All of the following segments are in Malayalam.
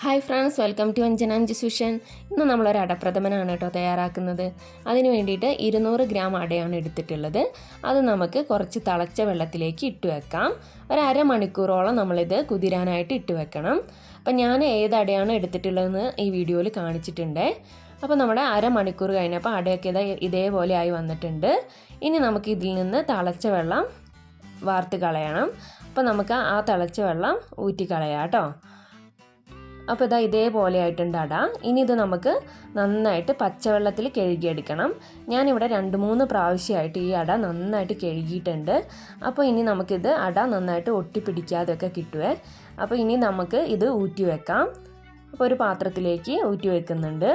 ഹായ് ഫ്രണ്ട്സ് വെൽക്കം ടു അഞ്ജനാഞ്ച് സുഷൻ ഇന്ന് നമ്മളൊരു അടപ്രഥമനാണ് കേട്ടോ തയ്യാറാക്കുന്നത്. അതിന് വേണ്ടിയിട്ട് ഇരുന്നൂറ് ഗ്രാം അടയാണ് എടുത്തിട്ടുള്ളത്. അത് നമുക്ക് കുറച്ച് തിളച്ച വെള്ളത്തിലേക്ക് ഇട്ട് വെക്കാം. ഒരു അരമണിക്കൂറോളം നമ്മളിത് കുതിരാനായിട്ട് ഇട്ട് വെക്കണം. അപ്പം ഞാൻ ഏത് അടയാണ് എടുത്തിട്ടുള്ളതെന്ന് ഈ വീഡിയോയിൽ കാണിച്ചിട്ടുണ്ട്. അപ്പോൾ നമ്മുടെ അരമണിക്കൂർ കഴിഞ്ഞപ്പോൾ അടയൊക്കെ ഇതാ ഇതേപോലെ ആയി വന്നിട്ടുണ്ട്. ഇനി നമുക്ക് ഇതിൽ നിന്ന് തിളച്ച വെള്ളം വാർത്ത് കളയണം. അപ്പോൾ നമുക്ക് ആ തിളച്ച വെള്ളം ഊറ്റി കളയാം കേട്ടോ. അപ്പോൾ ഇതാ ഇതേപോലെ ആയിട്ടുണ്ട് അട ഇനി ഇത് നമുക്ക് നന്നായിട്ട് പച്ചവെള്ളത്തിൽ കഴുകിയെടുക്കണം. ഞാനിവിടെ രണ്ട് മൂന്ന് പ്രാവശ്യമായിട്ട് ഈ അട നന്നായിട്ട് കഴുകിയിട്ടുണ്ട്. അപ്പോൾ ഇനി നമുക്കിത് അട നന്നായിട്ട് ഒട്ടിപ്പിടിക്കാതെയൊക്കെ കിട്ടുവേ. അപ്പോൾ ഇനി നമുക്ക് ഇത് ഊറ്റി വെക്കാം. അപ്പോൾ ഒരു പാത്രത്തിലേക്ക് ഊറ്റി വെക്കുന്നുണ്ട്.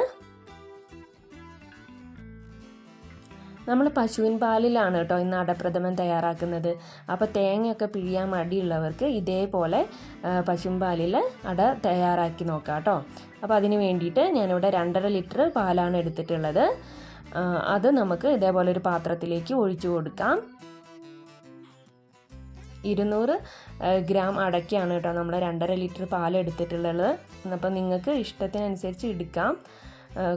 നമ്മൾ പശുവിൻ പാലിലാണ് കേട്ടോ ഇന്ന് അടപ്രഥമൻ തയ്യാറാക്കുന്നത്. അപ്പോൾ തേങ്ങയൊക്കെ പിഴിയാൻ മടിയുള്ളവർക്ക് ഇതേപോലെ പശുവിൻ പാലിൽ അട തയ്യാറാക്കി നോക്കാം കേട്ടോ. അപ്പോൾ അതിന് വേണ്ടിയിട്ട് ഞാനിവിടെ രണ്ടര ലിറ്റർ പാലാണ് എടുത്തിട്ടുള്ളത്. അത് നമുക്ക് ഇതേപോലെ ഒരു പാത്രത്തിലേക്ക് ഒഴിച്ചു കൊടുക്കാം. ഇരുന്നൂറ് ഗ്രാം അടയ്ക്കാണ് കേട്ടോ നമ്മൾ രണ്ടര ലിറ്റർ പാൽ എടുത്തിട്ടുള്ളത് അപ്പോൾ നിങ്ങൾക്ക് ഇഷ്ടത്തിനനുസരിച്ച് എടുക്കാം.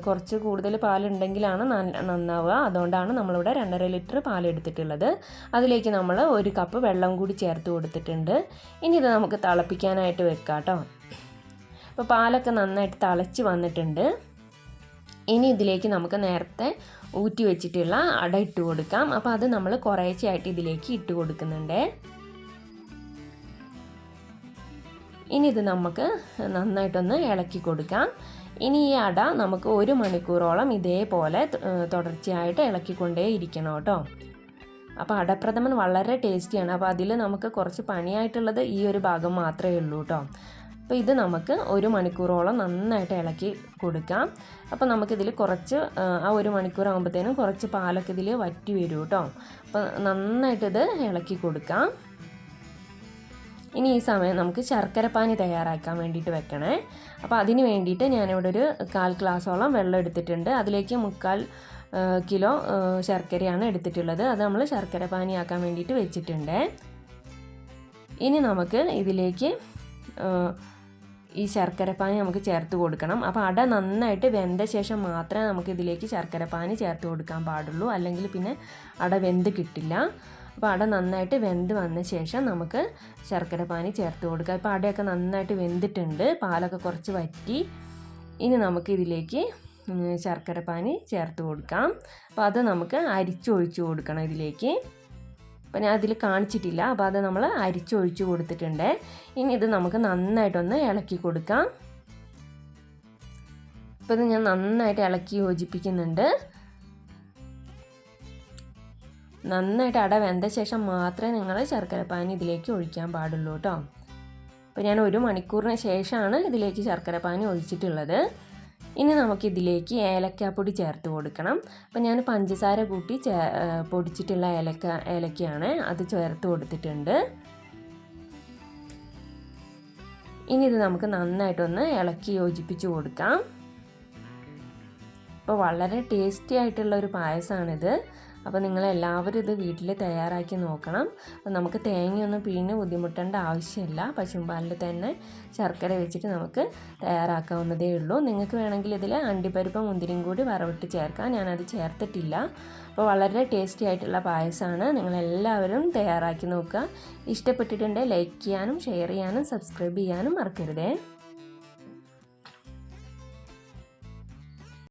കുറച്ച് കൂടുതൽ പാലുണ്ടെങ്കിലാണ് നന്നാവുക. അതുകൊണ്ടാണ് നമ്മളിവിടെ രണ്ടര ലിറ്റർ പാൽ എടുത്തിട്ടുള്ളത് അതിലേക്ക് നമ്മൾ ഒരു കപ്പ് വെള്ളം കൂടി ചേർത്ത് കൊടുത്തിട്ടുണ്ട്. ഇനി ഇത് നമുക്ക് തിളപ്പിക്കാനായിട്ട് വെക്കാം കേട്ടോ അപ്പോൾ പാലൊക്കെ നന്നായിട്ട് തിളച്ച് വന്നിട്ടുണ്ട്. ഇനി ഇതിലേക്ക് നമുക്ക് നേരത്തെ ഊറ്റി വെച്ചിട്ടുള്ള അട ഇട്ട് കൊടുക്കാം. അപ്പോൾ അത് നമ്മൾ കുറേശ്ശെയായിട്ട് ഇതിലേക്ക് ഇട്ട് കൊടുക്കുന്നുണ്ട്. ഇനി ഇത് നമുക്ക് നന്നായിട്ടൊന്ന് ഇളക്കി കൊടുക്കാം. ഇനി ഈ അട നമുക്ക് ഒരു മണിക്കൂറോളം ഇതേപോലെ തുടർച്ചയായിട്ട് ഇളക്കിക്കൊണ്ടേ ഇരിക്കണം കേട്ടോ. അപ്പോൾ അടപ്രഥമൻ വളരെ ടേസ്റ്റിയാണ്. അപ്പോൾ അതിൽ നമുക്ക് കുറച്ച് പണിയായിട്ടുള്ളത് ഈ ഒരു ഭാഗം മാത്രമേ ഉള്ളൂ കേട്ടോ. അപ്പോൾ ഇത് നമുക്ക് ഒരു മണിക്കൂറോളം നന്നായിട്ട് ഇളക്കി കൊടുക്കാം. അപ്പോൾ നമുക്കിതിൽ കുറച്ച് ആ ഒരു മണിക്കൂർ ആകുമ്പോഴത്തേനും കുറച്ച് പാലൊക്കെ ഇതിൽ വറ്റി വരും കേട്ടോ. അപ്പോൾ നന്നായിട്ടിത് ഇളക്കി കൊടുക്കാം. ഇനി ഈ സമയം നമുക്ക് ശർക്കരപ്പാനി തയ്യാറാക്കാൻ വേണ്ടിയിട്ട് വെക്കണേ. അപ്പോൾ അതിന് വേണ്ടിയിട്ട് ഞാനിവിടെ ഒരു കാൽ ഗ്ലാസോളം വെള്ളം എടുത്തിട്ടുണ്ട്. അതിലേക്ക് മുക്കാൽ കിലോ ശർക്കരയാണ് എടുത്തിട്ടുള്ളത്. അത് നമ്മൾ ശർക്കര പാനിയാക്കാൻ വേണ്ടിയിട്ട് വെച്ചിട്ടുണ്ട്. ഇനി നമുക്ക് ഇതിലേക്ക് ഈ ശർക്കരപ്പാനി നമുക്ക് ചേർത്ത് കൊടുക്കണം. അപ്പോൾ അട നന്നായിട്ട് വെന്ത ശേഷം മാത്രമേ നമുക്ക് ഇതിലേക്ക് ശർക്കരപ്പാനി ചേർത്ത് കൊടുക്കാൻ പാടുള്ളൂ. അല്ലെങ്കിൽ പിന്നെ അട വെന്ത് കിട്ടില്ല. അപ്പോൾ അട നന്നായിട്ട് വെന്ത് വന്ന ശേഷം നമുക്ക് ശർക്കര പാനി ചേർത്ത് കൊടുക്കുക ഇപ്പോൾ അടയൊക്കെ നന്നായിട്ട് വെന്തിട്ടുണ്ട്. പാലൊക്കെ കുറച്ച് വറ്റി. ഇനി നമുക്ക് ഇതിലേക്ക് ശർക്കര പാനി ചേർത്ത് കൊടുക്കാം. അപ്പോൾ അത് നമുക്ക് അരിച്ചൊഴിച്ച് കൊടുക്കണം ഇതിലേക്ക്. അപ്പോൾ ഞാൻ അതിൽ കാണിച്ചിട്ടില്ല. അപ്പോൾ അത് നമ്മൾ അരിച്ചൊഴിച്ച് കൊടുത്തിട്ടുണ്ട്. ഇനി ഇത് നമുക്ക് നന്നായിട്ടൊന്ന് ഇളക്കി കൊടുക്കാം. ഇപ്പോൾ ഇത് ഞാൻ നന്നായിട്ട് ഇളക്കി യോജിപ്പിക്കുന്നുണ്ട്. നന്നായിട്ട് അട വെന്ത ശേഷം മാത്രമേ നിങ്ങൾ ശർക്കരപ്പാനി ഇതിലേക്ക് ഒഴിക്കാൻ പാടുള്ളൂ കേട്ടോ. അപ്പോൾ ഞാൻ ഒരു മണിക്കൂറിന് ശേഷമാണ് ഇതിലേക്ക് ശർക്കരപ്പാനി ഒഴിച്ചിട്ടുള്ളത്. ഇനി നമുക്കിതിലേക്ക് ഏലക്കാപ്പൊടി ചേർത്ത് കൊടുക്കണം. അപ്പോൾ ഞാൻ പഞ്ചസാര കൂട്ടി ചേ പൊടിച്ചിട്ടുള്ള ഏലക്ക ഏലക്കയാണ് അത് ചേർത്ത് കൊടുത്തിട്ടുണ്ട്. ഇനി ഇത് നമുക്ക് നന്നായിട്ടൊന്ന് ഇളക്കി യോജിപ്പിച്ച് കൊടുക്കാം. അപ്പോൾ വളരെ ടേസ്റ്റി ആയിട്ടുള്ള ഒരു പായസമാണിത് അപ്പോൾ നിങ്ങളെല്ലാവരും ഇത് വീട്ടിൽ തയ്യാറാക്കി നോക്കണം. നമുക്ക് തേങ്ങയൊന്നും പിഴിഞ്ഞ് ബുദ്ധിമുട്ടേണ്ട ആവശ്യമില്ല. പശുമ്പാലിൽ തന്നെ ശർക്കര വെച്ചിട്ട് നമുക്ക് തയ്യാറാക്കാവുന്നതേ ഉള്ളൂ. നിങ്ങൾക്ക് വേണമെങ്കിൽ ഇതിൽ അണ്ടിപ്പരിപ്പ് മുന്തിരിയും കൂടി വറവിട്ട് ചേർക്കാം. ഞാനത് ചേർത്തിട്ടില്ല. അപ്പോൾ വളരെ ടേസ്റ്റി ആയിട്ടുള്ള പായസമാണ്. നിങ്ങളെല്ലാവരും തയ്യാറാക്കി നോക്കുക. ഇഷ്ടപ്പെട്ടിട്ടുണ്ടെങ്കിൽ ലൈക്ക് ചെയ്യാനും ഷെയർ ചെയ്യാനും സബ്സ്ക്രൈബ് ചെയ്യാനും മറക്കരുതേ.